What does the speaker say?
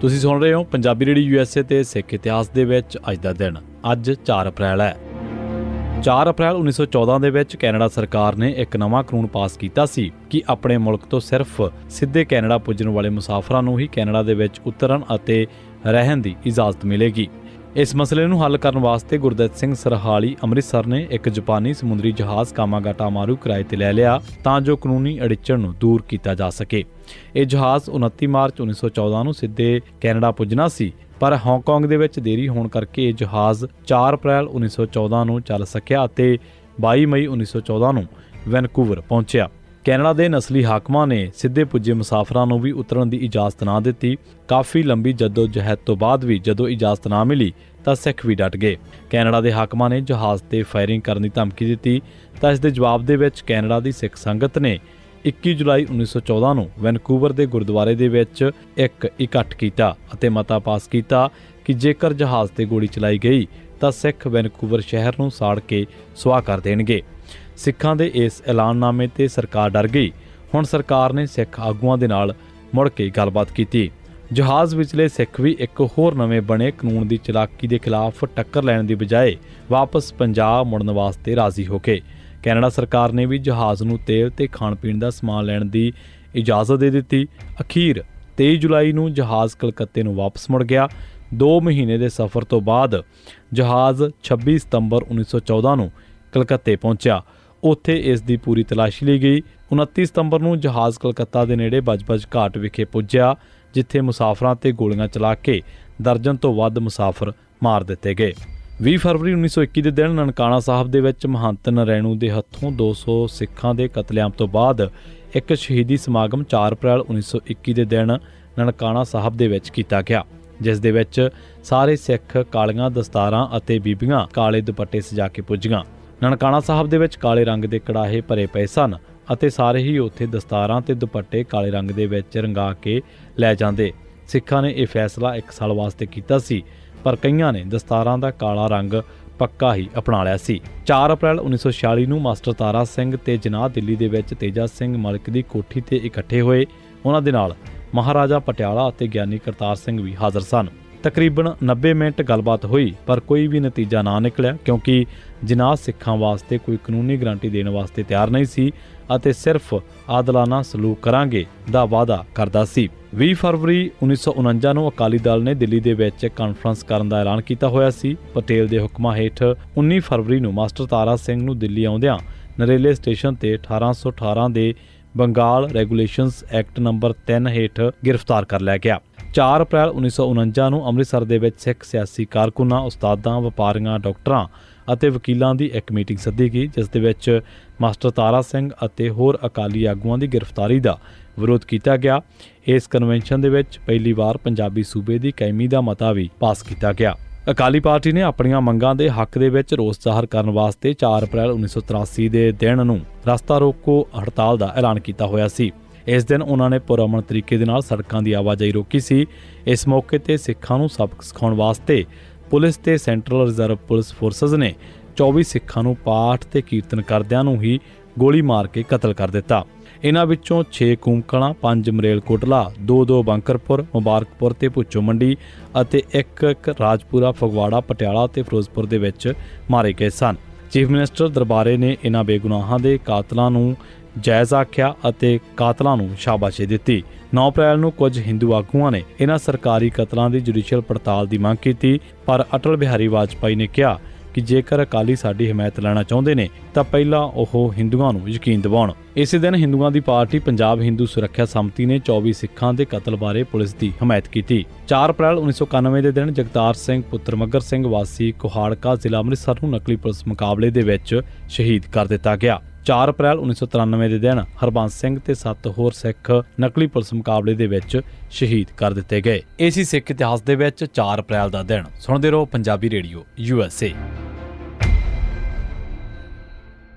ਤੁਸੀਂ ਸੁਣ ਰਹੇ ਹੋ ਪੰਜਾਬੀ ਰੇਡੀਓ ਯੂਐਸਏ ਤੇ ਸਿੱਖ ਇਤਿਹਾਸ ਦੇ ਵਿੱਚ ਅੱਜ ਦਾ ਦਿਨ, ਅੱਜ 4 ਅਪ੍ਰੈਲ ਹੈ। 4 ਅਪ੍ਰੈਲ 1914 ਦੇ ਵਿੱਚ ਕੈਨੇਡਾ ਸਰਕਾਰ ਨੇ ਇੱਕ ਨਵਾਂ ਕਾਨੂੰਨ ਪਾਸ ਕੀਤਾ ਸੀ ਕਿ ਆਪਣੇ ਮੁਲਕ ਤੋਂ ਸਿਰਫ ਸਿੱਧੇ ਕੈਨੇਡਾ ਪੁੱਜਣ ਵਾਲੇ ਮੁਸਾਫਰਾਂ ਨੂੰ ਹੀ ਕੈਨੇਡਾ ਦੇ ਵਿੱਚ ਉਤਰਨ ਅਤੇ ਰਹਿਣ ਦੀ ਇਜਾਜ਼ਤ ਮਿਲੇਗੀ। ਇਸ ਮਸਲੇ ਨੂੰ ਹੱਲ ਕਰਨ ਵਾਸਤੇ ਗੁਰਦਿੱਤ ਸਿੰਘ ਸਰਹਾਲੀ ਅੰਮ੍ਰਿਤਸਰ ਨੇ ਇੱਕ ਜਾਪਾਨੀ ਸਮੁੰਦਰੀ ਜਹਾਜ਼ ਕਾਮਾਗਾਟਾ ਮਾਰੂ ਕਿਰਾਏ ਤੇ ਲੈ ਲਿਆ ਤਾਂ ਜੋ ਕਾਨੂੰਨੀ ਅੜਿੱਚਣ ਨੂੰ ਦੂਰ ਕੀਤਾ ਜਾ ਸਕੇ। ਇਹ ਜਹਾਜ਼ 29 ਮਾਰਚ 1914 ਨੂੰ ਸਿੱਧੇ ਕੈਨੇਡਾ ਪੁੱਜਣਾ ਸੀ, ਪਰ ਹਾਂਗਕਾਂਗ ਦੇ ਵਿੱਚ ਦੇਰੀ ਹੋਣ ਕਰਕੇ ਇਹ ਜਹਾਜ਼ 4 ਅਪ੍ਰੈਲ 1914 ਨੂੰ ਚੱਲ ਸਕਿਆ ਅਤੇ 22 ਮਈ 1914 ਨੂੰ ਵੈਨਕੂਵਰ ਪਹੁੰਚਿਆ। ਕੈਨੇਡਾ ਦੇ ਨਸਲੀ ਹਾਕਮਾਂ ਨੇ ਸਿੱਧੇ ਪੁੱਜੇ ਮੁਸਾਫਰਾਂ ਨੂੰ ਵੀ ਉਤਰਨ ਦੀ ਇਜਾਜ਼ਤ ਨਾ ਦਿੱਤੀ। ਕਾਫੀ ਲੰਬੀ ਜਦੋਜਹਿਦ ਤੋਂ ਬਾਅਦ ਵੀ ਜਦੋਂ ਇਜਾਜ਼ਤ ਨਾ ਮਿਲੀ, ਤਾਂ ਸਿੱਖ ਵੀ ਡਟ ਗਏ। ਕੈਨੇਡਾ ਦੇ ਹਾਕਮਾਂ ਨੇ ਜਹਾਜ਼ ਤੇ ਫਾਇਰਿੰਗ ਕਰਨ ਦੀ ਧਮਕੀ ਦਿੱਤੀ, ਤਾਂ ਇਸ ਦੇ ਜਵਾਬ ਦੇ ਵਿੱਚ ਕੈਨੇਡਾ ਦੀ ਸਿੱਖ ਸੰਗਤ ਨੇ 21 ਜੁਲਾਈ 1914 ਨੂੰ ਵੈਨਕੂਵਰ ਦੇ ਗੁਰਦੁਆਰੇ ਦੇ ਵਿੱਚ ਇੱਕ ਇਕੱਠ ਕੀਤਾ ਅਤੇ ਮਤਾ ਪਾਸ ਕੀਤਾ ਕਿ ਜੇਕਰ ਜਹਾਜ਼ ਤੇ ਗੋਲੀ ਚਲਾਈ ਗਈ, ਤਾਂ ਸਿੱਖ ਵੈਨਕੂਵਰ ਸ਼ਹਿਰ ਨੂੰ ਸਾੜ ਕੇ ਸੁਆਹ ਕਰ ਦੇਣਗੇ। ਸਿੱਖਾਂ ਦੇ ਇਸ ਐਲਾਨਨਾਮੇ ਤੇ ਸਰਕਾਰ ਡਰ ਗਈ। ਹੁਣ ਸਰਕਾਰ ਨੇ ਸਿੱਖ ਆਗੂਆਂ ਦੇ ਨਾਲ ਮੁੜ ਕੇ ਗੱਲਬਾਤ ਕੀਤੀ। ਜਹਾਜ਼ ਵਿਚਲੇ ਸਿੱਖ ਵੀ ਇੱਕ ਹੋਰ ਨਵੇਂ ਬਣੇ ਕਾਨੂੰਨ ਦੀ ਚਲਾਕੀ ਦੇ ਖਿਲਾਫ ਟੱਕਰ ਲੈਣ ਦੀ ਬਜਾਏ ਵਾਪਸ ਪੰਜਾਬ ਮੁੜਨ ਵਾਸਤੇ ਰਾਜ਼ੀ ਹੋ ਗਏ। ਕੈਨੇਡਾ ਸਰਕਾਰ ਨੇ ਵੀ ਜਹਾਜ਼ ਨੂੰ ਤੇਲ ਤੇ ਖਾਣ ਪੀਣ ਦਾ ਸਮਾਨ ਲੈਣ ਦੀ ਇਜਾਜ਼ਤ ਦੇ ਦਿੱਤੀ। ਅਖੀਰ 23 ਜੁਲਾਈ ਨੂੰ ਜਹਾਜ਼ ਕਲਕੱਤੇ ਨੂੰ ਵਾਪਸ ਮੁੜ ਗਿਆ। 2 ਮਹੀਨੇ ਦੇ ਸਫ਼ਰ ਤੋਂ ਬਾਅਦ ਜਹਾਜ਼ 26 ਸਤੰਬਰ 1914 ਨੂੰ ਕਲਕੱਤੇ ਪਹੁੰਚਿਆ। ਉੱਥੇ ਇਸ ਦੀ ਪੂਰੀ ਤਲਾਸ਼ੀ ਲਈ ਗਈ। 29 ਸਤੰਬਰ ਨੂੰ ਜਹਾਜ਼ ਕਲਕੱਤਾ ਦੇ ਨੇੜੇ ਬਜਬਜ ਘਾਟ ਵਿਖੇ ਪੁੱਜਿਆ, ਜਿੱਥੇ ਮੁਸਾਫਰਾਂ ਤੇ ਗੋਲੀਆਂ ਚਲਾ ਕੇ ਦਰਜਨ ਤੋਂ ਵੱਧ ਮੁਸਾਫਰ ਮਾਰ ਦਿੱਤੇ ਗਏ। 20 ਫਰਵਰੀ 1921 ਦੇ ਦਿਨ ਨਨਕਾਣਾ ਸਾਹਿਬ ਦੇ ਵਿੱਚ ਮਹੰਤ ਨਰੈਣੂ ਦੇ ਹੱਥੋਂ 200 ਸਿੱਖਾਂ ਦੇ ਕਤਲੇਆਮ ਤੋਂ ਬਾਅਦ ਇੱਕ ਸ਼ਹੀਦੀ ਸਮਾਗਮ 4 ਅਪ੍ਰੈਲ 1921 ਦੇ ਦਿਨ ਨਨਕਾਣਾ ਸਾਹਿਬ ਦੇ ਵਿੱਚ ਕੀਤਾ ਗਿਆ, ਜਿਸ ਦੇ ਵਿੱਚ ਸਾਰੇ ਸਿੱਖ, ਕਾਲੀਆਂ, ਦਸਤਾਰਾਂ ਅਤੇ ਬੀਬੀਆਂ ਕਾਲੇ ਦੁਪੱਟੇ ਸਜਾ ਕੇ ਪੁੱਜੀਆਂ। ਨਨਕਾਣਾ ਸਾਹਿਬ ਦੇ ਵਿੱਚ ਕਾਲੇ ਰੰਗ ਦੇ ਕੜਾਹੇ ਭਰੇ ਪਏ ਸਨ ਅਤੇ ਸਾਰੇ ਹੀ ਉੱਥੇ ਦਸਤਾਰਾਂ ਤੇ ਦੁਪੱਟੇ ਕਾਲੇ ਰੰਗ ਦੇ ਵਿੱਚ ਰੰਗਾ ਕੇ ਲੈ ਜਾਂਦੇ। ਸਿੱਖਾਂ ਨੇ ਇਹ ਫੈਸਲਾ ਇੱਕ ਸਾਲ ਵਾਸਤੇ ਕੀਤਾ ਸੀ, ਪਰ ਕਈਆਂ ਨੇ ਦਸਤਾਰਾਂ ਦਾ ਕਾਲਾ ਰੰਗ ਪੱਕਾ ਹੀ ਅਪਣਾ ਲਿਆ ਸੀ। 4 ਅਪ੍ਰੈਲ 1946 ਨੂੰ ਮਾਸਟਰ ਤਾਰਾ ਸਿੰਘ ਤੇ ਜਨਾਹ ਦਿੱਲੀ ਦੇ ਵਿੱਚ ਤੇਜਾ ਸਿੰਘ ਮਲਕ ਦੀ ਕੋਠੀ ਤੇ ਇਕੱਠੇ ਹੋਏ। ਉਹਨਾਂ ਦੇ ਨਾਲ ਮਹਾਰਾਜਾ ਪਟਿਆਲਾ ਅਤੇ ਗਿਆਨੀ ਕਰਤਾਰ ਸਿੰਘ ਵੀ ਹਾਜ਼ਰ ਸਨ। ਤਕਰੀਬਨ 90 ਮਿੰਟ ਗੱਲਬਾਤ ਹੋਈ, ਪਰ ਕੋਈ ਵੀ ਨਤੀਜਾ ਨਾ ਨਿਕਲਿਆ, ਕਿਉਂਕਿ ਜਨਾਹ ਸਿੱਖਾਂ ਵਾਸਤੇ ਕੋਈ ਕਾਨੂੰਨੀ ਗਾਰੰਟੀ ਦੇਣ ਵਾਸਤੇ ਤਿਆਰ ਨਹੀਂ ਸੀ ਅਤੇ ਸਿਰਫ ਆਦਲਾਨਾ ਸਲੂਕ ਕਰਾਂਗੇ ਦਾ ਵਾਅਦਾ ਕਰਦਾ ਸੀ। 20 ਫਰਵਰੀ 1949 ਨੂੰ ਅਕਾਲੀ ਦਲ ਨੇ ਦਿੱਲੀ ਦੇ ਵਿੱਚ ਕਾਨਫਰੰਸ ਕਰਨ ਦਾ ਐਲਾਨ ਕੀਤਾ ਹੋਇਆ ਸੀ। ਪਟੇਲ ਦੇ ਹੁਕਮਾਂ ਹੇਠ 19 ਫਰਵਰੀ ਨੂੰ ਮਾਸਟਰ ਤਾਰਾ ਸਿੰਘ ਨੂੰ ਦਿੱਲੀ ਆਉਂਦਿਆਂ ਨਰੇਲੇ ਸਟੇਸ਼ਨ ਤੇ 1818 ਦੇ ਬੰਗਾਲ ਰੈਗੂਲੇਸ਼ਨਸ ਐਕਟ ਨੰਬਰ 3 ਹੇਠ ਗ੍ਰਿਫਤਾਰ ਕਰ ਲਿਆ ਗਿਆ। 4 ਅਪ੍ਰੈਲ 1949 ਨੂੰ ਅੰਮ੍ਰਿਤਸਰ ਦੇ ਵਿੱਚ ਸਿੱਖ ਸਿਆਸੀ ਕਾਰਕੁਨਾਂ, ਉਸਤਾਦਾਂ, ਵਪਾਰੀਆਂ, ਡਾਕਟਰਾਂ ਅਤੇ ਵਕੀਲਾਂ ਦੀ ਇੱਕ ਮੀਟਿੰਗ ਸੱਦੀ ਗਈ ਜਿਸ ਦੇ ਵਿੱਚ ਮਾਸਟਰ ਤਾਰਾ ਸਿੰਘ ਅਤੇ ਹੋਰ ਅਕਾਲੀ ਆਗੂਆਂ ਦੀ ਗ੍ਰਿਫਤਾਰੀ ਦਾ ਵਿਰੋਧ ਕੀਤਾ ਗਿਆ। ਇਸ ਕਨਵੈਨਸ਼ਨ ਦੇ ਵਿੱਚ ਪਹਿਲੀ ਵਾਰ ਪੰਜਾਬੀ ਸੂਬੇ ਦੀ ਕਾਇਮੀ ਦਾ ਮਤਾ ਵੀ ਪਾਸ ਕੀਤਾ ਗਿਆ। ਅਕਾਲੀ ਪਾਰਟੀ ਨੇ ਆਪਣੀਆਂ ਮੰਗਾਂ ਦੇ ਹੱਕ ਦੇ ਵਿੱਚ ਰੋਸ ਜ਼ਾਹਰ ਕਰਨ ਵਾਸਤੇ 4 ਅਪ੍ਰੈਲ 1983 ਦੇ ਦਿਨ ਨੂੰ ਰਸਤਾ ਰੋਕੋ ਹੜਤਾਲ ਦਾ ਐਲਾਨ ਕੀਤਾ ਹੋਇਆ ਸੀ। ਇਸ ਦਿਨ ਉਹਨਾਂ ਨੇ ਪੁਰਅਮਨ ਤਰੀਕੇ ਦੇ ਨਾਲ ਸੜਕਾਂ ਦੀ ਆਵਾਜਾਈ ਰੋਕੀ ਸੀ। ਇਸ ਮੌਕੇ ਤੇ ਸਿੱਖਾਂ ਨੂੰ ਸਬਕ ਸਿਖਾਉਣ ਵਾਸਤੇ ਪੁਲਿਸ ਤੇ ਸੈਂਟਰਲ ਰਿਜ਼ਰਵ ਪੁਲਿਸ ਫੋਰਸਸ ਨੇ 24 ਸਿੱਖਾਂ ਨੂੰ ਪਾਠ ਤੇ ਕੀਰਤਨ ਕਰਦਿਆਂ ਨੂੰ ਹੀ ਗੋਲੀ ਮਾਰ ਕੇ ਕਤਲ ਕਰ ਦਿੱਤਾ। ਇਹਨਾਂ ਵਿੱਚੋਂ 6 ਕੂਮਕਲਾਂ 5 ਮਰੇਲ ਕੋਟਲਾ 2-2 ਬੰਕਰਪੁਰ, ਮੁਬਾਰਕਪੁਰ ਤੇ ਭੁੱਚੋ ਮੰਡੀ ਅਤੇ ਇੱਕ ਇੱਕ ਰਾਜਪੁਰਾ, ਫਗਵਾੜਾ, ਪਟਿਆਲਾ ਤੇ ਫਿਰੋਜ਼ਪੁਰ ਦੇ ਵਿੱਚ ਮਾਰੇ ਗਏ ਸਨ। ਚੀਫ ਮਿਨਿਸਟਰ ਦਰਬਾਰੇ ਨੇ ਇਹਨਾਂ ਬੇਗੁਨਾਹਾਂ ਦੇ ਕਾਤਲਾਂ ਨੂੰ ਜਾਇਜ਼ ਆਖਿਆ ਅਤੇ ਕਾਤਲਾਂ ਨੂੰ ਸ਼ਾਬਾਸ਼ੀ ਦਿੱਤੀ। 9 ਅਪ੍ਰੈਲ ਨੂੰ ਕੁਝ ਹਿੰਦੂ ਆਗੂਆਂ ਨੇ ਇਹਨਾਂ ਸਰਕਾਰੀ ਕਤਲਾਂ ਦੀ ਜੁਡੀਸ਼ੀਅਲ ਪੜਤਾਲ ਦੀ ਮੰਗ ਕੀਤੀ, ਪਰ ਅਟਲ ਬਿਹਾਰੀ ਵਾਜਪਾਈ ਨੇ ਕਿਹਾ ਕਿ ਜੇਕਰ ਅਕਾਲੀ ਸਾਡੀ ਹਮਾਇਤ ਲੈਣਾ ਚਾਹੁੰਦੇ ਨੇ, ਤਾਂ ਪਹਿਲਾਂ ਉਹ ਹਿੰਦੂਆਂ ਨੂੰ ਯਕੀਨ ਦਿਵਾਉਣ। ਇਸੇ ਦਿਨ ਹਿੰਦੂਆਂ ਦੀ ਪਾਰਟੀ ਪੰਜਾਬ ਹਿੰਦੂ ਸੁਰੱਖਿਆ ਸੰਮਤੀ ਨੇ 24 ਸਿੱਖਾਂ ਦੇ ਕਤਲ ਬਾਰੇ ਪੁਲਿਸ ਦੀ ਹਮਾਇਤ ਕੀਤੀ। 4 ਅਪ੍ਰੈਲ 1991 ਦੇ ਦਿਨ ਜਗਤਾਰ ਸਿੰਘ, ਪੁੱਤਰ ਮੱਗਰ ਸਿੰਘ ਵਾਸੀ ਕੁਹਾੜਕਾ ਜ਼ਿਲ੍ਹਾ ਅੰਮ੍ਰਿਤਸਰ ਨੂੰ ਨਕਲੀ ਪੁਲਿਸ ਮੁਕਾਬਲੇ ਦੇ ਵਿੱਚ ਸ਼ਹੀਦ ਕਰ ਦਿੱਤਾ ਗਿਆ। 4 ਅਪ੍ਰੈਲ 1993 ਦੇ ਦਿਨ ਹਰਬੰਸ ਸਿੰਘ ਤੇ 7 ਹੋਰ ਸਿੱਖ ਨਕਲੀ ਪੁਲਿਸ ਮੁਕਾਬਲੇ ਦੇ ਵਿੱਚ ਸ਼ਹੀਦ ਕਰ ਦਿੱਤੇ ਗਏ। ਇਹ ਸਿੱਖ ਇਤਿਹਾਸ ਦੇ ਵਿੱਚ 4 ਅਪ੍ਰੈਲ ਦਾ ਦਿਨ। ਸੁਣਦੇ ਰਹੋ Punjabi radio, U S A.